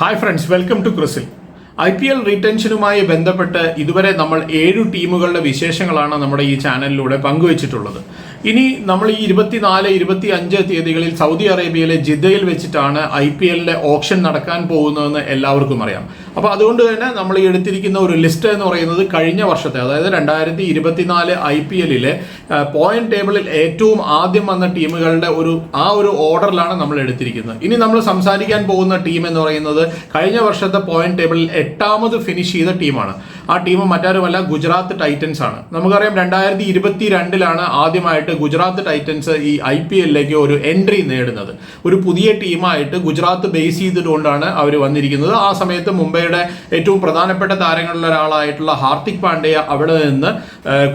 Hi friends welcome to ക്രിസിൽ I P L റീടെൻഷനുമായി ബന്ധപ്പെട്ട് ഇതുവരെ നമ്മൾ ഏഴു ടീമുകളുടെ വിശേഷങ്ങളാണ് നമ്മുടെ ഈ ചാനലിലൂടെ പങ്കുവച്ചിട്ടുള്ളത്. ഇനി നമ്മൾ ഈ ഇരുപത്തിനാല് ഇരുപത്തി അഞ്ച് തീയതികളിൽ സൗദി അറേബ്യയിലെ ജിദ്ദയിൽ വെച്ചിട്ടാണ് ഐ പി എല്ലിലെ ഓപ്ഷൻ നടക്കാൻ പോകുന്നതെന്ന് എല്ലാവർക്കും അറിയാം. അപ്പോൾ അതുകൊണ്ട് തന്നെ നമ്മൾ എടുത്തിരിക്കുന്ന ഒരു ലിസ്റ്റ് എന്ന് പറയുന്നത് കഴിഞ്ഞ വർഷത്തെ അതായത് രണ്ടായിരത്തി ഇരുപത്തിനാല് ഐ പി എല്ലിലെ പോയിന്റ് ടേബിളിൽ ഏറ്റവും ആദ്യം വന്ന ടീമുകളുടെ ഒരു ആ ഒരു ഓർഡറിലാണ് നമ്മൾ എടുത്തിരിക്കുന്നത്. ഇനി നമ്മൾ സംസാരിക്കാൻ പോകുന്ന ടീം എന്ന് പറയുന്നത് കഴിഞ്ഞ വർഷത്തെ പോയിന്റ് ടേബിളിൽ എട്ടാമത് ഫിനിഷ് ചെയ്ത ടീമാണ്. ആ ടീം മറ്റാരുമല്ല ഗുജറാത്ത് ടൈറ്റൻസ് ആണ്. നമുക്കറിയാം രണ്ടായിരത്തി ഇരുപത്തി രണ്ടിലാണ് ആദ്യമായിട്ട് ഗുജറാത്ത് ടൈറ്റൻസ് ഈ ഐ പി എല്ലിലേക്ക് ഒരു എൻട്രി നേടുന്നത്. ഒരു പുതിയ ടീമായിട്ട് ഗുജറാത്ത് ബേസ് ചെയ്തിട്ടുകൊണ്ടാണ് അവർ വന്നിരിക്കുന്നത്. ആ സമയത്ത് മുംബൈയുടെ ഏറ്റവും പ്രധാനപ്പെട്ട താരങ്ങളിൽ ഒരാളായിട്ടുള്ള ഹാർദിക് പാണ്ഡ്യ അവിടെ നിന്ന്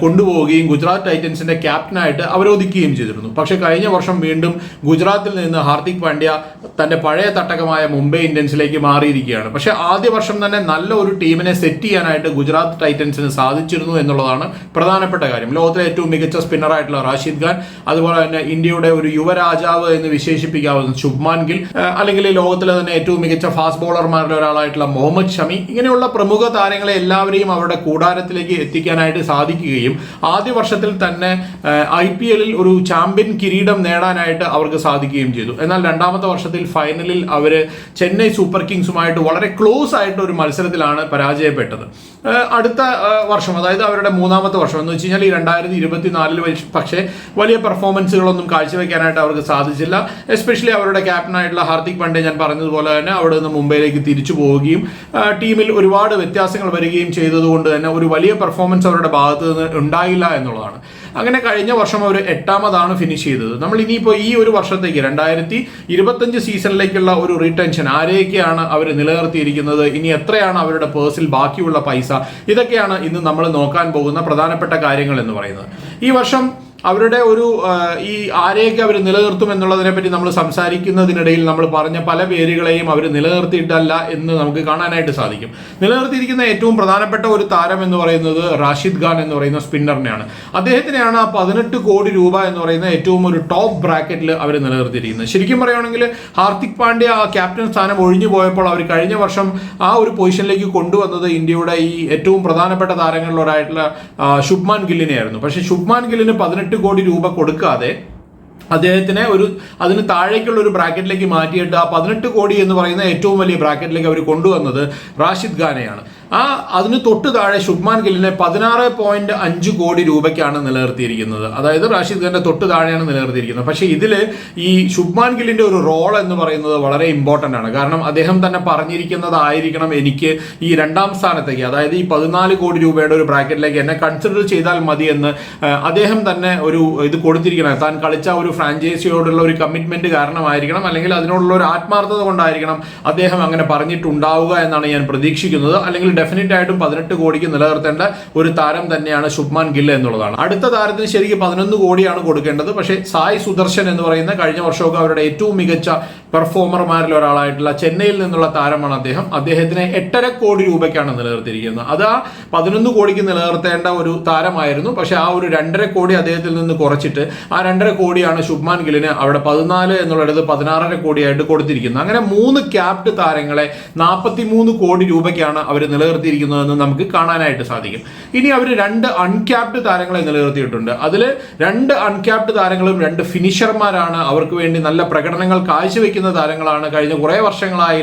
കൊണ്ടുപോവുകയും ഗുജറാത്ത് ടൈറ്റൻസിന്റെ ക്യാപ്റ്റനായിട്ട് അവരോധിക്കുകയും ചെയ്തിരുന്നു. പക്ഷേ കഴിഞ്ഞ വർഷം വീണ്ടും ഗുജറാത്തിൽ നിന്ന് ഹാർദിക് പാണ്ഡ്യ തന്റെ പഴയ തട്ടകമായ മുംബൈ ഇന്ത്യൻസിലേക്ക് മാറിയിരിക്കുകയാണ്. പക്ഷേ ആദ്യ വർഷം തന്നെ നല്ല ഒരു ടീമിനെ സെറ്റ് ചെയ്യാനായിട്ട് ഗുജറാത്ത് ടൈറ്റൻസിന് സാധിച്ചിരുന്നു എന്നുള്ളതാണ് പ്രധാനപ്പെട്ട കാര്യം. ലോകത്തിലെ ഏറ്റവും മികച്ച സ്പിന്നറായിട്ടുള്ള റാഷിദ് ഖാൻ അതുപോലെ തന്നെ ഇന്ത്യയുടെ ഒരു യുവരാജാവ് എന്ന് വിശേഷിപ്പിക്കാവുന്ന ശുഭ്മാൻ ഗിൽ അല്ലെങ്കിൽ ലോകത്തിലെ തന്നെ ഏറ്റവും മികച്ച ഫാസ്റ്റ് ബോളർമാരിൽ ഒരാളായിട്ടുള്ള മുഹമ്മദ് ഷമി ഇങ്ങനെയുള്ള പ്രമുഖ താരങ്ങളെ എല്ലാവരെയും അവരുടെ കൂടാരത്തിലേക്ക് എത്തിക്കാനായിട്ട് സാധിക്കുകയും ആദ്യ വർഷത്തിൽ തന്നെ ഐ പി എല്ലിൽ ഒരു ചാമ്പ്യൻ കിരീടം നേടാനായിട്ട് അവർക്ക് സാധിക്കുകയും ചെയ്തു. എന്നാൽ രണ്ടാമത്തെ വർഷത്തിൽ ഫൈനലിൽ അവർ ചെന്നൈ സൂപ്പർ കിങ്സുമായിട്ട് വളരെ ക്ലോസ് ആയിട്ട് ഒരു മത്സരത്തിലാണ് പരാജയപ്പെട്ടത്. അടുത്ത വർഷം അതായത് അവരുടെ മൂന്നാമത്തെ വർഷം എന്ന് വെച്ച് കഴിഞ്ഞാൽ ഈ രണ്ടായിരത്തി ഇരുപത്തിനാലിൽ പക്ഷേ വലിയ പെർഫോമൻസുകളൊന്നും കാഴ്ചവെക്കാനായിട്ട് അവർക്ക് സാധിച്ചില്ല. എസ്പെഷ്യലി അവരുടെ ക്യാപ്റ്റനായിട്ടുള്ള ഹാർദിക് പാണ്ഡ്യ ഞാൻ പറഞ്ഞതുപോലെ തന്നെ അവിടെ നിന്ന് മുംബൈയിലേക്ക് തിരിച്ചു പോവുകയും ടീമിൽ ഒരുപാട് വ്യത്യാസങ്ങൾ വരികയും ചെയ്തതുകൊണ്ട് തന്നെ ഒരു വലിയ പെർഫോമൻസ് അവരുടെ ഭാഗത്ത് ഉണ്ടായില്ല എന്നുള്ളതാണ്. അങ്ങനെ കഴിഞ്ഞ വർഷം അവർ എട്ടാമതാണ് ഫിനിഷ് ചെയ്തത്. നമ്മൾ ഇനിയിപ്പോൾ ഈ ഒരു വർഷത്തേക്ക് രണ്ടായിരത്തി ഇരുപത്തഞ്ച് സീസണിലേക്കുള്ള ഒരു റീടെൻഷൻ ആരെയൊക്കെയാണ് അവർ നിലനിർത്തിയിരിക്കുന്നത്? ഇനി എത്രയാണ് അവരുടെ പേഴ്സിൽ ബാക്കിയുള്ള പൈസ? ഇതൊക്കെയാണ് ഇന്ന് നമ്മൾ നോക്കാൻ പോകുന്ന പ്രധാനപ്പെട്ട കാര്യങ്ങൾ എന്ന് പറയുന്നത്. ഈ വർഷം അവരുടെ ഒരു ഈ ആരെയൊക്കെ അവർ നിലനിർത്തും എന്നുള്ളതിനെ പറ്റി നമ്മൾ സംസാരിക്കുന്നതിനിടയിൽ നമ്മൾ പറഞ്ഞ പല പേരുകളെയും അവർ നിലനിർത്തിയിട്ടല്ല എന്ന് നമുക്ക് കാണാനായിട്ട് സാധിക്കും. നിലനിർത്തിയിരിക്കുന്ന ഏറ്റവും പ്രധാനപ്പെട്ട ഒരു താരം എന്ന് പറയുന്നത് റാഷിദ് ഖാൻ എന്ന് പറയുന്ന സ്പിന്നറിനെയാണ്. അദ്ദേഹത്തിനെയാണ് ആ പതിനെട്ട് കോടി രൂപ എന്ന് പറയുന്ന ഏറ്റവും ഒരു ടോപ്പ് ബ്രാക്കറ്റിൽ അവർ നിലനിർത്തിയിരിക്കുന്നത്. ശരിക്കും പറയുകയാണെങ്കിൽ ഹാർദിക് പാണ്ഡ്യ ആ ക്യാപ്റ്റൻ സ്ഥാനം ഒഴിഞ്ഞു പോയപ്പോൾ അവർ കഴിഞ്ഞ വർഷം ആ ഒരു പൊസിഷനിലേക്ക് കൊണ്ടുവന്നത് ഇന്ത്യയുടെ ഈ ഏറ്റവും പ്രധാനപ്പെട്ട താരങ്ങളിലൊരായിട്ടുള്ള ശുഭ്മാൻ ഗില്ലിനെയായിരുന്നു. പക്ഷേ ശുഭ്മാൻ ഗില്ലിന് പതിനെട്ട് കോടി രൂപ കൊടുക്കാതെ അദ്ദേഹത്തിനെ ഒരു അതിന് താഴേക്കുള്ള ഒരു ബ്രാക്കറ്റിലേക്ക് മാറ്റിയിട്ട് ആ പതിനെട്ട് കോടി എന്ന് പറയുന്ന ഏറ്റവും വലിയ ബ്രാക്കറ്റിലേക്ക് അവർ കൊണ്ടുവന്നത് റാഷിദ് ഖാനെയാണ്. ആ അതിന് തൊട്ട് താഴെ ശുഭ്മാൻ ഗില്ലിനെ പതിനാറ് പോയിന്റ് അഞ്ച് കോടി രൂപയ്ക്കാണ് നിലനിർത്തിയിരിക്കുന്നത്. അതായത് റാഷിദ് ഖാന്റെ തൊട്ട് താഴെയാണ് നിലനിർത്തിയിരിക്കുന്നത്. പക്ഷേ ഇതിൽ ഈ ശുഭ്മാൻ ഗില്ലിന്റെ ഒരു റോൾ എന്ന് പറയുന്നത് വളരെ ഇമ്പോർട്ടന്റ് ആണ്. കാരണം അദ്ദേഹം തന്നെ പറഞ്ഞിരിക്കുന്നതായിരിക്കണം എനിക്ക് ഈ രണ്ടാം സ്ഥാനത്തേക്ക്. അതായത് ഈ പതിനാല് കോടി രൂപയുടെ ഒരു ബ്രാക്കറ്റിലേക്ക് എന്നെ കൺസിഡർ ചെയ്താൽ മതി എന്ന് അദ്ദേഹം തന്നെ ഒരു ഇത് കൊടുത്തിരിക്കണം താൻ കളിച്ച ഒരു ഫ്രാഞ്ചൈസിയോടുള്ള ഒരു കമ്മിറ്റ്മെന്റ് കാരണമായിരിക്കണം അല്ലെങ്കിൽ അതിനോടുള്ള ഒരു ആത്മാർത്ഥത കൊണ്ടായിരിക്കണം അദ്ദേഹം അങ്ങനെ പറഞ്ഞിട്ടുണ്ടാവുക എന്നാണ് ഞാൻ പ്രതീക്ഷിക്കുന്നത്. അല്ലെങ്കിൽ ഡെഫിനറ്റ് ആയിട്ടും പതിനെട്ട് കോടിക്ക് നിലനിർത്തേണ്ട ഒരു താരം തന്നെയാണ് ശുഭ്മാൻ ഗിൽ എന്നുള്ളതാണ്. അടുത്ത താരത്തിന് ശരിക്കും പതിനൊന്ന് കോടിയാണ് കൊടുക്കേണ്ടത്. പക്ഷേ സായ് സുദർശൻ എന്ന് പറയുന്ന കഴിഞ്ഞ വർഷമൊക്കെ അവരുടെ ഏറ്റവും മികച്ച പെർഫോമർമാരിൽ ഒരാളായിട്ടുള്ള ചെന്നൈയിൽ നിന്നുള്ള താരമാണ് അദ്ദേഹം. അദ്ദേഹത്തിനെ എട്ടര കോടി രൂപയ്ക്കാണ് നിലനിർത്തിയിരിക്കുന്നത്. അത് ആ പതിനൊന്ന് കോടിക്ക് നിലനിർത്തേണ്ട ഒരു താരമായിരുന്നു. പക്ഷെ ആ ഒരു രണ്ടര കോടി അദ്ദേഹത്തിൽ നിന്ന് കുറച്ചിട്ട് ആ രണ്ടര കോടിയാണ് ശുഭ്മാൻ ഗില്ലിന് അവിടെ പതിനാല് എന്നുള്ളത് പതിനാറര കോടിയായിട്ട് കൊടുത്തിരിക്കുന്നത്. അങ്ങനെ മൂന്ന് ക്യാപ്റ്റ് താരങ്ങളെ നാൽപ്പത്തി മൂന്ന് കോടി രൂപയ്ക്കാണ് അവർ നിലനിർത്തിയിരിക്കുന്നതെന്ന് നമുക്ക് കാണാനായിട്ട് സാധിക്കും. ഇനി അവർ രണ്ട് അൺക്യാപ്ഡ് താരങ്ങളെ നിലനിർത്തിയിട്ടുണ്ട്. അതിൽ രണ്ട് അൺക്യാപ്ഡ് താരങ്ങളും രണ്ട് ഫിനിഷർമാരാണ് അവർക്ക് വേണ്ടി നല്ല പ്രകടനങ്ങൾ കാഴ്ചവെക്കുന്ന താരങ്ങളാണ്. കഴിഞ്ഞ കുറേ വർഷങ്ങളായി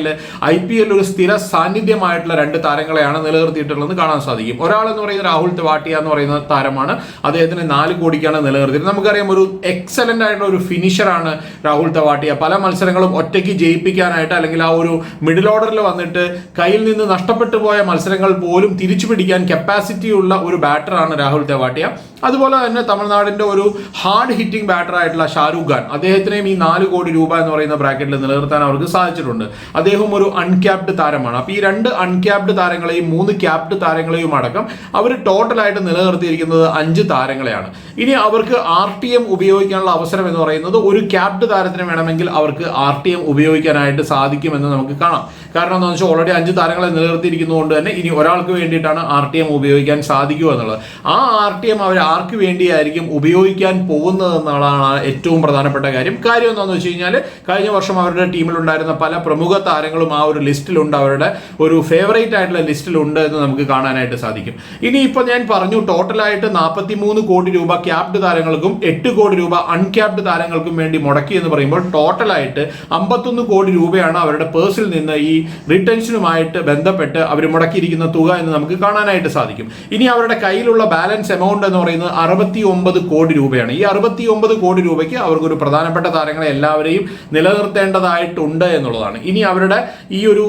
ഐ പി ഒരു സ്ഥിര സാന്നിധ്യമായിട്ടുള്ള രണ്ട് താരങ്ങളെയാണ് നിലനിർത്തിയിട്ടുള്ളതെന്ന് കാണാൻ സാധിക്കും. ഒരാൾ എന്ന് പറയുന്നത് രാഹുൽ തെവാട്ടിയ എന്ന് പറയുന്ന താരമാണ്. അദ്ദേഹത്തിന് നാല് കോടിക്കാണ് നിലനിർത്തിയത്. നമുക്കറിയാം ഒരു എക്സലന്റ് ആയിട്ടുള്ള ഒരു ഫിനിഷറാണ് രാഹുൽ തെവാട്ടിയ പല മത്സരങ്ങളും ഒറ്റയ്ക്ക് ജയിപ്പിക്കാനായിട്ട് അല്ലെങ്കിൽ ആ ഒരു മിഡിൽ ഓർഡറിൽ വന്നിട്ട് കയ്യിൽ നിന്ന് നഷ്ടപ്പെട്ടു പോയ മത്സരങ്ങൾ പോലും തിരിച്ചു പിടിക്കാൻ കപ്പാസിറ്റി ഉള്ള ഒരു ബാറ്ററാണ് രാഹുൽ തെവാട്ടിയ അതുപോലെ തന്നെ തമിഴ്നാടിന്റെ ഒരു ഹാർഡ് ഹിറ്റിംഗ് ബാറ്റർ ആയിട്ടുള്ള ഷാരൂഖ് ഖാൻ. അദ്ദേഹത്തിനെയും ഈ നാല് കോടി രൂപ എന്ന് പറയുന്ന ബ്രാക്കറ്റിൽ നിലനിർത്താൻ അവർക്ക് സാധിച്ചിട്ടുണ്ട്. അദ്ദേഹം ഒരു അൺക്യാപ്ഡ് താരമാണ്. അപ്പോൾ ഈ രണ്ട് അൺക്യാപ്ഡ് താരങ്ങളെയും മൂന്ന് ക്യാപ്ഡ് താരങ്ങളെയും അടക്കം അവർ ടോട്ടലായിട്ട് നിലനിർത്തിയിരിക്കുന്നത് അഞ്ച് താരങ്ങളെയാണ്. ഇനി അവർക്ക് ആർ ടി എം ഉപയോഗിക്കാനുള്ള അവസരം എന്ന് പറയുന്നത് ഒരു ക്യാപ്ഡ് താരത്തിന് വേണമെങ്കിൽ അവർക്ക് ആർ ടി എം ഉപയോഗിക്കാനായിട്ട് സാധിക്കുമെന്ന് നമുക്ക് കാണാം. കാരണം എന്താണെന്ന് വെച്ചാൽ ഓൾറെഡി അഞ്ച് താരങ്ങളെ നിലനിർത്തിയിരിക്കുന്നതുകൊണ്ട് തന്നെ ഇനി ഒരാൾക്ക് വേണ്ടിയിട്ടാണ് ആർ ടി എം ഉപയോഗിക്കാൻ സാധിക്കുക എന്നുള്ളത്. ആ ആർ ടി എം അവർ ആർക്ക് വേണ്ടിയായിരിക്കും ഉപയോഗിക്കാൻ പോകുന്നത് എന്നുള്ളതാണ് ഏറ്റവും പ്രധാനപ്പെട്ട കാര്യം. കാര്യം എന്താണെന്ന് വെച്ച് കഴിഞ്ഞാൽ കഴിഞ്ഞ വർഷം അവരുടെ ടീമിലുണ്ടായിരുന്ന പല പ്രമുഖ താരങ്ങളും ആ ഒരു ലിസ്റ്റിലുണ്ട്. അവരുടെ ഒരു ഫേവറേറ്റ് ആയിട്ടുള്ള ലിസ്റ്റിലുണ്ട് എന്ന് നമുക്ക് കാണാനായിട്ട് സാധിക്കും. ഇനി ഇപ്പൊ ഞാൻ പറഞ്ഞു ടോട്ടലായിട്ട് നാൽപ്പത്തി മൂന്ന് കോടി രൂപ ക്യാപ്ഡ് താരങ്ങൾക്കും എട്ട് കോടി രൂപ അൺക്യാപ്ഡ് താരങ്ങൾക്കും വേണ്ടി മുടക്കി എന്ന് പറയുമ്പോൾ ടോട്ടലായിട്ട് അമ്പത്തൊന്ന് കോടി രൂപയാണ് അവരുടെ പേഴ്സിൽ നിന്ന് ഈ റിട്ടൻഷനുമായിട്ട് ബന്ധപ്പെട്ട് അവർ മുടക്കിയിരിക്കുന്ന തുക എന്ന് നമുക്ക് കാണാനായിട്ട് സാധിക്കും. ഇനി അവരുടെ കയ്യിലുള്ള ബാലൻസ് എമൗണ്ട് എന്ന് പറയുന്നത് അറുപത്തി ഒമ്പത് കോടി രൂപയാണ്. ഈ അറുപത്തി ഒമ്പത് കോടി രൂപയ്ക്ക് അവർക്ക് ഒരു പ്രധാനപ്പെട്ട താരങ്ങളെ എല്ലാവരെയും നിലനിർത്തേണ്ടതായിട്ടുണ്ട് എന്നുള്ളതാണ്. ഇനി അവരുടെ ഈ ഒരു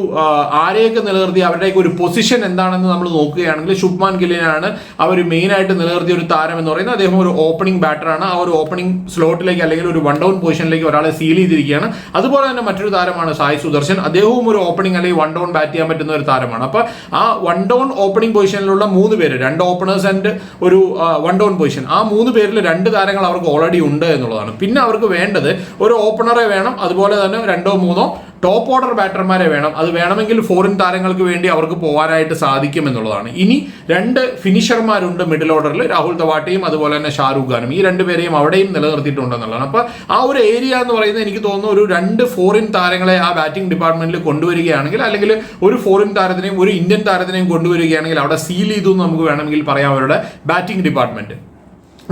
ആരെയൊക്കെ നിലനിർത്തി അവരുടെയൊക്കെ ഒരു പൊസിഷൻ എന്താണെന്ന് നമ്മൾ നോക്കുകയാണെങ്കിൽ ശുഭ്മാൻ ഗില്ലിനാണ് അവർ മെയിൻ ആയിട്ട് നിലനിർത്തിയ ഒരു താരം എന്ന് പറയുന്നത്. അദ്ദേഹം ഒരു ഓപ്പണിംഗ് ബാറ്ററാണ് ആ ഒരു ഓപ്പണിംഗ് സ്ലോട്ടിലേക്ക് അല്ലെങ്കിൽ ഒരു വൺ ഡൗൺ പൊസിഷനിലേക്ക് ഒരാളെ സീൽ ചെയ്തിരിക്കുകയാണ്. അതുപോലെ തന്നെ മറ്റൊരു താരമാണ് സായി സുദർശൻ. അദ്ദേഹവും ഒരു ഓപ്പണിംഗ് അല്ലെങ്കിൽ വൺ ഡൗൺ ബാറ്റ് ചെയ്യാൻ പറ്റുന്ന ഒരു താരമാണ്. അപ്പൊ ആ വൺ ഡൗൺ ഓപ്പണിംഗ് പൊസിഷനിലുള്ള മൂന്ന് പേര് രണ്ട് ഓപ്പണേഴ്സ് ആൻഡ് ഒരു വൺ ഡൗൺ പൊസിഷൻ ആ മൂന്ന് പേരിൽ രണ്ട് താരങ്ങൾ അവർക്ക് ഓൾറെഡി ഉണ്ട് എന്നുള്ളതാണ്. പിന്നെ അവർക്ക് വേണ്ടത് ഒരു ഓപ്പണറെ വേണം അതുപോലെ തന്നെ രണ്ടോ മൂന്നോ ടോപ്പ് ഓർഡർ ബാറ്റർമാരെ വേണം. അത് വേണമെങ്കിൽ ഫോറിൻ താരങ്ങൾക്ക് വേണ്ടി അവർക്ക് പോകാനായിട്ട് സാധിക്കും എന്നുള്ളതാണ്. ഇനി രണ്ട് ഫിനിഷർമാരുണ്ട് മിഡിൽ ഓർഡറിൽ രാഹുൽ തവാട്ടിയും അതുപോലെ തന്നെ ഷാരൂഖ് ഖാനും. ഈ രണ്ടുപേരെയും അവിടെയും നിലനിർത്തിയിട്ടുണ്ടെന്നുള്ളതാണ്. അപ്പോൾ ആ ഒരു ഏരിയ എന്ന് പറയുന്നത് എനിക്ക് തോന്നുന്നു ഒരു രണ്ട് ഫോറിൻ താരങ്ങളെ ആ ബാറ്റിംഗ് ഡിപ്പാർട്ട്മെന്റിൽ കൊണ്ടുവരികയാണെങ്കിൽ അല്ലെങ്കിൽ ഒരു ഫോറിൻ താരത്തിനെയും ഒരു ഇന്ത്യൻ താരത്തിനെയും കൊണ്ടുവരികയാണെങ്കിൽ അവിടെ സീൽ ചെയ്തു എന്ന് നമുക്ക് വേണമെങ്കിൽ പറയാം അവരുടെ ബാറ്റിംഗ് ഡിപ്പാർട്ട്മെന്റ്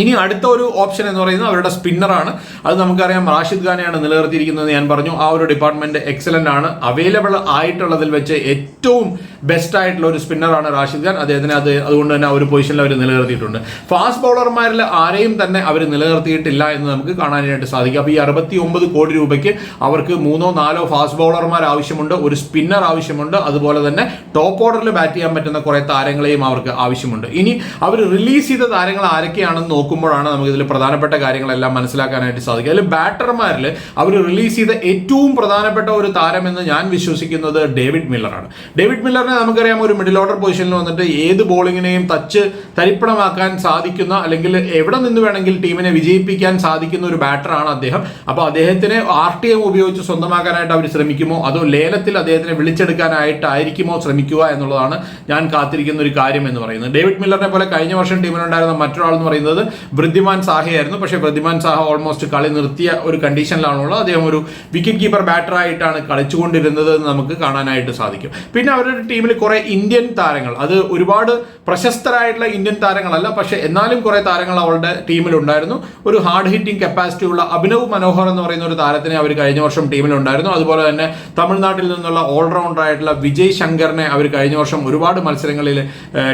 ഇനി അടുത്ത ഒരു ഓപ്ഷൻ എന്ന് പറയുന്നത് അവരുടെ സ്പിന്നറാണ് അത് നമുക്കറിയാം റാഷിദ് ഖാനെയാണ് നിലനിർത്തിയിരിക്കുന്നത് ഞാൻ പറഞ്ഞു. ആ ഒരു ഡിപ്പാർട്ട്മെന്റ് എക്സലന്റ് ആണ്. അവൈലബിൾ ആയിട്ടുള്ളതിൽ വെച്ച് ഏറ്റവും ബെസ്റ്റ് ആയിട്ടുള്ള ഒരു സ്പിന്നറാണ് റാഷിദ് ഖാൻ. അദ്ദേഹത്തിന് അത് അതുകൊണ്ട് തന്നെ ആ ഒരു പൊസിഷനിൽ അവർ നിലനിർത്തിയിട്ടുണ്ട്. ഫാസ്റ്റ് ബൗളർമാരിൽ ആരെയും തന്നെ അവർ നിലനിർത്തിയിട്ടില്ല എന്ന് നമുക്ക് കാണാനായിട്ട് സാധിക്കും. അപ്പോൾ ഈ അറുപത്തി ഒമ്പത് കോടി രൂപയ്ക്ക് അവർക്ക് മൂന്നോ നാലോ ഫാസ്റ്റ് ബൗളർമാർ ആവശ്യമുണ്ട് ഒരു സ്പിന്നർ ആവശ്യമുണ്ട് അതുപോലെ തന്നെ ടോപ്പ് ഓർഡറിൽ ബാറ്റ് ചെയ്യാൻ പറ്റുന്ന കുറേ താരങ്ങളെയും അവർക്ക് ആവശ്യമുണ്ട്. ഇനി അവർ റിലീസ് ചെയ്ത താരങ്ങൾ ആരൊക്കെയാണെന്ന് നോക്കുമ്പോഴാണ് നമുക്ക് ഇതിൽ പ്രധാനപ്പെട്ട കാര്യങ്ങളെല്ലാം മനസ്സിലാക്കാനായിട്ട് സാധിക്കുക. അതിൽ ബാറ്റർമാരിൽ അവർ റിലീസ് ചെയ്ത ഏറ്റവും പ്രധാനപ്പെട്ട ഒരു താരം എന്ന് ഞാൻ വിശ്വസിക്കുന്നത് ഡേവിഡ് മില്ലറാണ്. ഡേവിഡ് മില്ലറിനെ നമുക്കറിയാം ഒരു മിഡിൽ ഓർഡർ പൊസിഷനിൽ വന്നിട്ട് ഏത് ബോളിങ്ങിനെയും തച്ച് തരിപ്പണമാക്കാൻ സാധിക്കുന്ന അല്ലെങ്കിൽ എവിടെ നിന്ന് വേണമെങ്കിൽ ടീമിനെ വിജയിപ്പിക്കാൻ സാധിക്കുന്ന ഒരു ബാറ്ററാണ് അദ്ദേഹം. അപ്പോൾ അദ്ദേഹത്തിനെ ആർ ടി എം ഉപയോഗിച്ച് സ്വന്തമാക്കാനായിട്ട് അവർ ശ്രമിക്കുമോ? അതോ ലേലത്തിൽ അദ്ദേഹത്തിനെ വിളിച്ചെടുക്കാനായിട്ടായിരിക്കുമോ ശ്രമിക്കുക എന്നുള്ളതാണ് ഞാൻ കാത്തിരിക്കുന്ന ഒരു കാര്യം എന്ന് പറയുന്നത്. ഡേവിഡ് മില്ലറിനെ പോലെ കഴിഞ്ഞ വർഷം ടീമിലുണ്ടായിരുന്ന മറ്റൊരാൾ എന്ന് പറയുന്നത് വൃദ്ധിമാൻ സാഹയായിരുന്നു. പക്ഷേ വൃദ്ധിമാൻ സാഹ ഓൾമോസ്റ്റ് കളി നിർത്തിയ ഒരു കണ്ടീഷനിലാണുള്ളത് അദ്ദേഹം ഒരു വിക്കറ്റ് കീപ്പർ ബാറ്ററായിട്ടാണ് കളിച്ചുകൊണ്ടിരുന്നത് എന്ന് നമുക്ക് കാണാനായിട്ട് സാധിക്കും. പിന്നെ അവരുടെ ടീമിൽ കുറെ ഇന്ത്യൻ താരങ്ങൾ. അത് ഒരുപാട് പ്രശസ്തരായിട്ടുള്ള ഇന്ത്യൻ താരങ്ങളല്ല പക്ഷേ എന്നാലും കുറെ താരങ്ങൾ അവരുടെ ടീമിലുണ്ടായിരുന്നു. ഒരു ഹാർഡ് ഹിറ്റിംഗ് കപ്പാസിറ്റി ഉള്ള അഭിനവ് മനോഹർ എന്ന് പറയുന്ന ഒരു താരത്തിനെ അവർ കഴിഞ്ഞ വർഷം ടീമിൽ ഉണ്ടായിരുന്നു അതുപോലെ തന്നെ തമിഴ്നാട്ടിൽ നിന്നുള്ള ഓൾറൗണ്ടർ ആയിട്ടുള്ള വിജയ് ശങ്കറിനെ അവർ കഴിഞ്ഞ വർഷം ഒരുപാട് മത്സരങ്ങളിൽ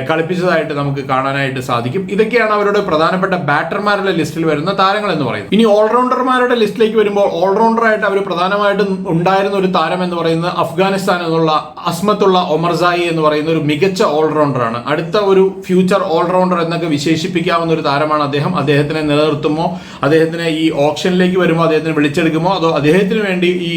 കളിപ്പിച്ചതായിട്ട് നമുക്ക് കാണാനായിട്ട് സാധിക്കും. ഇതൊക്കെയാണ് അവരുടെ പ്രധാനപ്പെട്ട ബാറ്റർമാരുടെ ലിസ്റ്റിൽ വരുന്ന താരങ്ങൾ എന്ന് പറയുന്നത്. ഇനി ഓൾറൗണ്ടർമാരുടെ ലിസ്റ്റിലേക്ക് വരുമ്പോൾ ഓൾറൗണ്ടറായിട്ട് അവർ പ്രധാനമായിട്ടും ഉണ്ടായിരുന്ന ഒരു താരം എന്ന് പറയുന്നത് അഫ്ഗാനിസ്ഥാൻ എന്നുള്ള അസ്മത്തുള്ള ഒമർസായി എന്ന് പറയുന്ന ഒരു മികച്ച ഓൾറൗണ്ടറാണ് അടുത്ത ഒരു ഫ്യൂച്ചർ ഓൾറൗണ്ടർ എന്നൊക്കെ വിശേഷിപ്പിക്കാവുന്ന ഒരു താരമാണ് അദ്ദേഹം. അദ്ദേഹത്തിനെ നിലനിർത്തുമോ? അദ്ദേഹത്തിനെ ഈ ഓപ്ഷനിലേക്ക് വരുമോ? അദ്ദേഹത്തിന് വിളിച്ചെടുക്കുമോ? അതോ അദ്ദേഹത്തിന് വേണ്ടി ഈ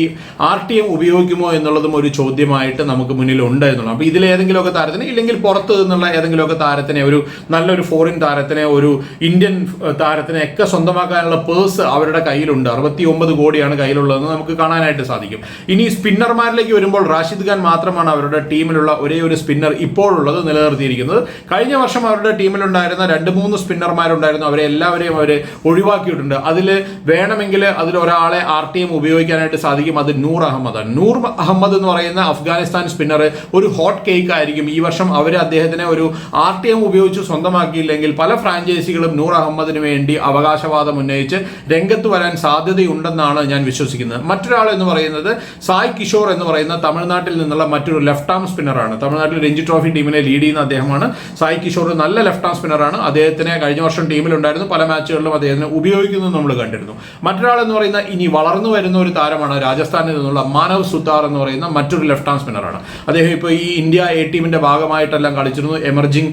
ആർ ടി എം ഉപയോഗിക്കുമോ എന്നുള്ളതും ഒരു ചോദ്യമായിട്ട് നമുക്ക് മുന്നിൽ ഉണ്ട് എന്നുള്ളത് അപ്പോൾ ഇതിലേതെങ്കിലുമൊക്കെ താരത്തിന് ഇല്ലെങ്കിൽ പുറത്ത് നിന്നുള്ള ഏതെങ്കിലുമൊക്കെ താരത്തിനെ ഒരു നല്ലൊരു ഫോറിൻ താരത്തിനെ ഒരു ഇന്ത്യൻ താരത്തിനെ ഒക്കെ സ്വന്തമാക്കാനുള്ള പേഴ്സ് അവരുടെ കയ്യിലുണ്ട്. അറുപത്തി ഒമ്പത് കോടിയാണ് കയ്യിലുള്ളതെന്ന് നമുക്ക് കാണാനായിട്ട് സാധിക്കും. ഇനി സ്പിന്നർമാരിലേക്ക് വരുമ്പോൾ റാഷിദ് ഖാൻ മാത്രമാണ് അവരുടെ ടീമിലുള്ള ഒരേ ഒരു സ്പിന്നർ ഇപ്പോഴുള്ളത് നിലനിർത്തിയിരിക്കുന്നത്. കഴിഞ്ഞ വർഷം അവരുടെ ടീമിലുണ്ടായിരുന്ന രണ്ട് മൂന്ന് സ്പിന്നർമാരുണ്ടായിരുന്നു അവരെ എല്ലാവരെയും അവർ ഒഴിവാക്കിയിട്ടുണ്ട്. അതിൽ വേണമെങ്കിൽ അതിൽ ഒരാളെ ആർ ടി എം ഉപയോഗിക്കാനായിട്ട് സാധിക്കും. അത് നൂർ അഹമ്മദാണ്. നൂർ അഹമ്മദ് എന്ന് പറയുന്ന അഫ്ഗാനിസ്ഥാൻ സ്പിന്നർ ഒരു ഹോട്ട് കേക്ക് ആയിരിക്കും. ഈ വർഷം അവർ അദ്ദേഹത്തിനെ ഒരു ആർ ടി എം ഉപയോഗിച്ച് സ്വന്തമാക്കിയില്ലെങ്കിൽ പല ഫ്രാഞ്ചൈസികളും നൂർ അഹമ്മദിന് വേണ്ടി അവകാശവാദം ഉന്നയിച്ച് രംഗത്ത് വരാൻ സാധ്യതയുണ്ടെന്നാണ് ഞാൻ വിശ്വസിക്കുന്നത്. മറ്റൊരാൾ എന്ന് പറയുന്നത് സായ് കിഷോർ എന്ന് പറയുന്ന തമിഴ്നാട്ടിൽ നിന്നുള്ള മറ്റൊരു ലെഫ്റ്റ് ആം സ്പിന്നറാണ്. തമിഴ്നാട്ടിൽ രഞ്ജി ട്രോഫി ടീമിനെ ലീഡ് ചെയ്യുന്ന അദ്ദേഹമാണ്. സായി കിഷോർ നല്ല ലെഫ്റ്റ് ആം സ്പിന്നറാണ് അദ്ദേഹത്തിനെ കഴിഞ്ഞ വർഷം ടീമിലുണ്ടായിരുന്നു. പല മാച്ചുകളിലും അദ്ദേഹത്തിന് ഉപയോഗിക്കുന്നു നമ്മൾ കണ്ടിരുന്നു. മറ്റൊരാൾ എന്ന് പറയുന്ന ഇനി വളർന്നു വരുന്ന ഒരു താരമാണ് രാജസ്ഥാനിൽ നിന്നുള്ള മാനവ് സുത്താർ എന്ന് പറയുന്ന മറ്റൊരു ലെഫ്റ്റ് ആം സ്പിന്നറാണ് അദ്ദേഹം ഇപ്പോൾ ഈ ഇന്ത്യ എ ടീമിന്റെ ഭാഗമായിട്ടെല്ലാം കളിച്ചിരുന്നു. എമർജിംഗ്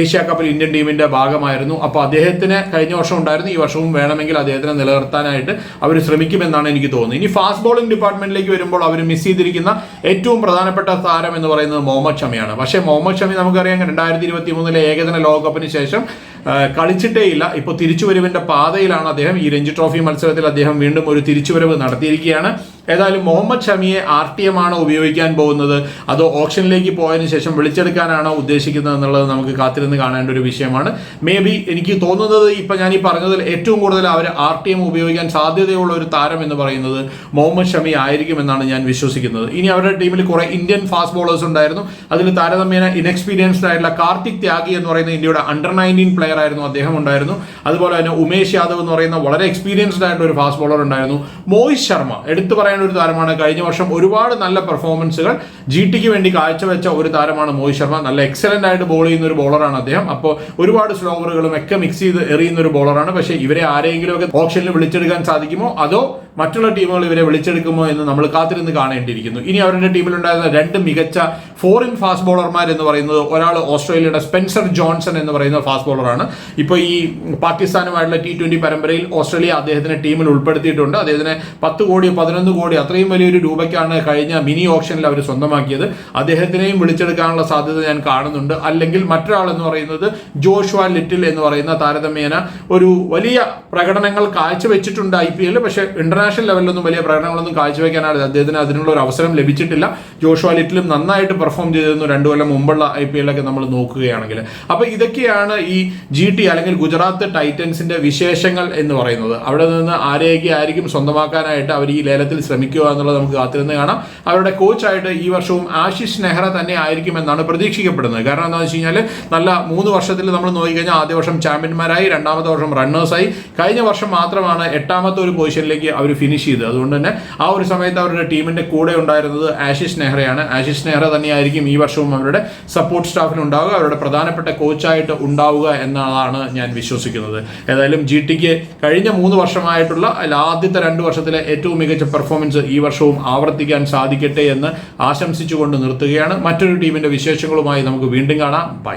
ഏഷ്യ കപ്പിൽ ഇന്ത്യൻ ടീമിന്റെ ഭാഗമായിരുന്നു. അപ്പോൾ അദ്ദേഹത്തിന് കഴിഞ്ഞ വർഷം ഉണ്ടായിരുന്നു. ഈ വർഷവും വേണമെങ്കിൽ അദ്ദേഹത്തിനെ നിലനിർത്താനായിട്ട് അവർ ശ്രമിക്കുമെന്നാണ് എനിക്ക് തോന്നുന്നത്. ഇനി ഫാസ്റ്റ് ബോളിംഗ് ഡിപ്പാർട്ട്മെന്റിലേക്ക് വരുമ്പോൾ അവർ മിസ് ചെയ്തിരിക്കുന്ന ഏറ്റവും പ്രധാനപ്പെട്ട താരം എന്ന് പറയുന്നത് മുഹമ്മദ് ഷമിയാണ്. പക്ഷേ മുഹമ്മദ് ഷമി നമുക്കറിയാം രണ്ടായിരത്തി ഇരുപത്തി മൂന്നിലെ ഏകദിന ലോകകപ്പിന് ശേഷം ആ, കളിച്ചിട്ടേ ഇല്ല. ഇപ്പോൾ തിരിച്ചുവരവിന്റെ പാതയിലാണ് അദ്ദേഹം ഈ രഞ്ജി ട്രോഫി മത്സരത്തിൽ അദ്ദേഹം വീണ്ടും ഒരു തിരിച്ചുവരവ് നടത്തിയിരിക്കുകയാണ്. ഏതായാലും മുഹമ്മദ് ഷമിയെ ആർ ടി എം ആണോ ഉപയോഗിക്കാൻ പോകുന്നത്? അതോ ഓപ്ഷനിലേക്ക് പോയതിനു ശേഷം വിളിച്ചെടുക്കാനാണോ ഉദ്ദേശിക്കുന്നത് എന്നുള്ളത് നമുക്ക് കാത്തിരുന്ന് കാണേണ്ട ഒരു വിഷയമാണ്. മേ ബി എനിക്ക് തോന്നുന്നത് ഇപ്പം ഞാൻ ഈ പറഞ്ഞതിൽ ഏറ്റവും കൂടുതൽ അവർ ആർ ടി എം ഉപയോഗിക്കാൻ സാധ്യതയുള്ള ഒരു താരം എന്ന് പറയുന്നത് മുഹമ്മദ് ഷമി ആയിരിക്കും എന്നാണ് ഞാൻ വിശ്വസിക്കുന്നത്. ഇനി അവരുടെ ടീമിൽ കുറേ ഇന്ത്യൻ ഫാസ്റ്റ് ബോളേഴ്സ് ഉണ്ടായിരുന്നു. അതിൽ താരതമ്യേന ഇൻഎക്സ്പീരിയൻസ്ഡ് ആയിട്ടുള്ള കാർത്തിക് ത്യാഗി എന്ന് പറയുന്ന ഇന്ത്യയുടെ അണ്ടർ നയന്റീൻ പ്ലെയർ ആയിരുന്നു അദ്ദേഹം ഉണ്ടായിരുന്നു. അതുപോലെ തന്നെ ഉമേഷ് യാദവ് എന്ന് പറയുന്ന വളരെ എക്സ്പീരിയൻസ്ഡ് ആയിട്ടുള്ള ഒരു ഫാസ്റ്റ് ബോളർ ഉണ്ടായിരുന്നു. മോഹിത് ശർമ്മ എടുത്തു ഒരു താരമാണ്. കഴിഞ്ഞ വർഷം ഒരുപാട് നല്ല പെർഫോമൻസുകൾ ജി ടിക്ക് വേണ്ടി കാഴ്ചവെച്ച ഒരു താരമാണ് മോഹിത് ശർമ്മ. നല്ല എക്സലന്റ് ആയിട്ട് ബോൾ ചെയ്യുന്ന ഒരു ബോളറാണ് അദ്ദേഹം. അപ്പോൾ ഒരുപാട് സ്ലോവറുകളും ഒക്കെ മിക്സ് ചെയ്ത് എറിയുന്ന ഒരു ബോളറാണ് പക്ഷേ ഇവരെ ആരെങ്കിലും ഒക്കെ ഓപ്ഷനിൽ വിളിച്ചെടുക്കാൻ സാധിക്കുമോ? അതോ മറ്റുള്ള ടീമുകൾ ഇവരെ വിളിച്ചെടുക്കുമോ എന്ന് നമ്മൾ കാത്തിരുന്ന് കാണേണ്ടിയിരിക്കുന്നു. ഇനി അവരുടെ ടീമിലുണ്ടായിരുന്ന രണ്ട് മികച്ച ഫോറിൻ ഫാസ്റ്റ് ബോളർമാർ എന്ന് പറയുന്നത് ഒരാൾ ഓസ്ട്രേലിയയുടെ സ്പെൻസർ ജോൺസൺ എന്ന് പറയുന്ന ഫാസ്റ്റ് ബോളറാണ് ഇപ്പോൾ ഈ പാകിസ്ഥാനുമായിട്ടുള്ള ടി ട്വന്റി പരമ്പരയിൽ ഓസ്ട്രേലിയ അദ്ദേഹത്തിനെ ടീമിൽ ഉൾപ്പെടുത്തിയിട്ടുണ്ട്. അദ്ദേഹത്തിന് പത്ത് കോടി പതിനൊന്ന് കോടി അത്രയും വലിയൊരു രൂപയ്ക്കാണ് കഴിഞ്ഞ മിനി ഓപ്ഷനിൽ അവർ സ്വന്തമാക്കിയത്. അദ്ദേഹത്തിനെയും വിളിച്ചെടുക്കാനുള്ള സാധ്യത ഞാൻ കാണുന്നുണ്ട്. അല്ലെങ്കിൽ മറ്റൊരാൾ എന്ന് പറയുന്നത് ജോഷ്വ ലിറ്റിൽ എന്ന് പറയുന്ന താരതമ്യേന ഒരു വലിയ പ്രകടനങ്ങൾ കാഴ്ചവെച്ചിട്ടുണ്ട് ഐ പി എല്ലിൽ. പക്ഷേ ഇന്റർനാഷണൽ ലെവലിലൊന്നും വലിയ പ്രകടനങ്ങളൊന്നും കാഴ്ചവെക്കാനാണ് അദ്ദേഹത്തിന് അതിനുള്ള ഒരു അവസരം ലഭിച്ചിട്ടില്ല. ജോഷുവ ലിറ്റിലും നന്നായിട്ട് പെർഫോം ചെയ്തിരുന്നു. രണ്ടു കൊല്ലം മുമ്പുള്ള ഐ പി എല്ലൊക്കെ നമ്മൾ നോക്കുകയാണെങ്കിൽ. അപ്പൊ ഇതൊക്കെയാണ് ഈ ജി ടി അല്ലെങ്കിൽ ഗുജറാത്ത് ടൈറ്റൻസിന്റെ വിശേഷങ്ങൾ എന്ന് പറയുന്നത്. അവിടെ നിന്ന് ആരെയൊക്കെ ആയിരിക്കും സ്വന്തമാക്കാനായിട്ട് അവർ ഈ ലേലത്തിൽ ശ്രമിക്കുക എന്നുള്ളത് നമുക്ക് കാത്തിരുന്ന് കാണാം. അവരുടെ കോച്ചായിട്ട് ഈ വർഷവും ആശിഷ് നെഹ്റ തന്നെ ആയിരിക്കും എന്നാണ് പ്രതീക്ഷിക്കപ്പെടുന്നത്. കാരണം എന്താണെന്ന് വെച്ച് കഴിഞ്ഞാൽ നല്ല മൂന്ന് വർഷത്തിൽ നമ്മൾ നോക്കിക്കഴിഞ്ഞാൽ ആദ്യ വർഷം ചാമ്പ്യന്മാരായി രണ്ടാമത്തെ വർഷം റണ്ണേഴ്സായി കഴിഞ്ഞ വർഷം മാത്രമാണ് എട്ടാമത്തെ ഒരു പൊസിഷനിലേക്ക് അവർ ഫിനിഷ് ചെയ്തത് അതുകൊണ്ട് തന്നെ ആ ഒരു സമയത്ത് അവരുടെ ടീമിന്റെ കൂടെ ഉണ്ടായിരുന്നത് ആശിഷ് നെഹ്റയാണ്. ആശിഷ് നെഹ്റ തന്നെയായിരിക്കും ഈ വർഷവും അവരുടെ സപ്പോർട്ട് സ്റ്റാഫിൽ ഉണ്ടാവുക. അവരുടെ പ്രധാനപ്പെട്ട കോച്ചായിട്ട് ഉണ്ടാവുക എന്നതാണ് ഞാൻ വിശ്വസിക്കുന്നത്. ഏതായാലും ജി ടിക്ക് കഴിഞ്ഞ മൂന്ന് വർഷമായിട്ടുള്ള അല്ല ആദ്യത്തെ രണ്ട് വർഷത്തിലെ ഏറ്റവും മികച്ച പെർഫോമൻസ് ഈ വർഷവും ആവർത്തിക്കാൻ സാധിക്കട്ടെ എന്ന് ആശംസിച്ചുകൊണ്ട് നിർത്തുകയാണ്. മറ്റൊരു ടീമിന്റെ വിശേഷങ്ങളുമായി നമുക്ക് വീണ്ടും കാണാം. ബൈ